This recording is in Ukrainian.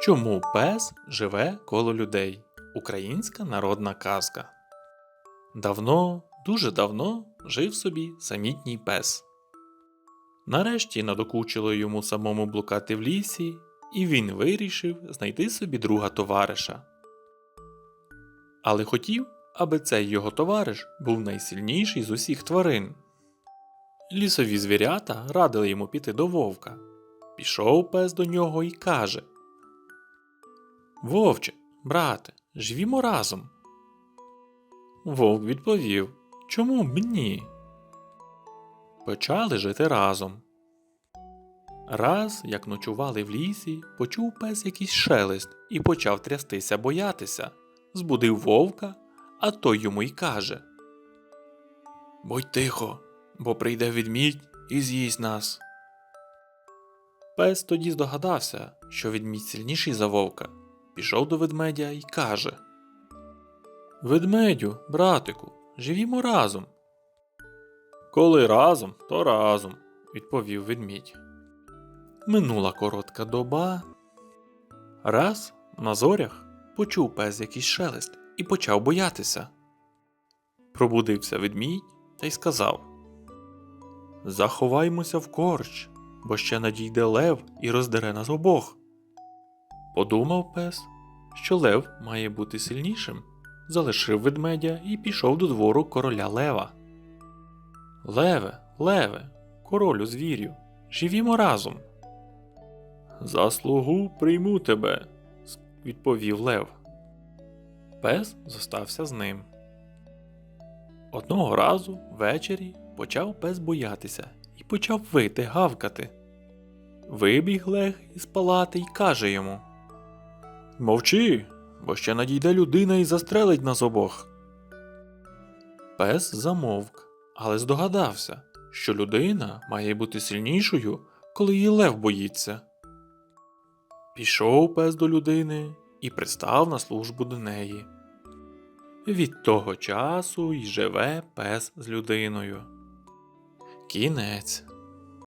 Чому пес живе коло людей? Українська народна казка. Давно, дуже давно жив собі самітній пес. Нарешті надокучило йому самому блукати в лісі, і він вирішив знайти собі друга товариша. Але хотів, аби цей його товариш був найсильніший з усіх тварин. Лісові звірята радили йому піти до вовка. Пішов пес до нього і каже: Вовче, брате, живімо разом. Вовк відповів Чому б ні? Почали жити разом. Раз, як ночували в лісі, почув пес якийсь шелест і почав трястися боятися. Збудив вовка, а той йому й каже Будь тихо, бо прийде відмідь і з'їсть нас. Пес тоді здогадався, що відмідь сильніший за вовка. Пішов до ведмедя і каже Ведмедю, братику, живімо разом. Коли разом, то разом, відповів ведмідь. Минула коротка доба. Раз на зорях почув пес якийсь шелест і почав боятися. Пробудився ведмідь та й сказав Заховаймося в корч, бо ще надійде лев і роздере нас обох. Подумав пес, що лев має бути сильнішим, залишив ведмедя і пішов до двору короля лева. Леве, леве, королю звірю, живімо разом. За слугу прийму тебе, відповів лев. Пес зостався з ним. Одного разу ввечері почав пес боятися і почав вити гавкати. Вибіг лег із палати й каже йому Мовчи, бо ще надійде людина і застрелить нас обох. Пес замовк, але здогадався, що людина має бути сильнішою, коли її лев боїться. Пішов пес до людини і пристав на службу до неї. Від того часу й живе пес з людиною. Кінець.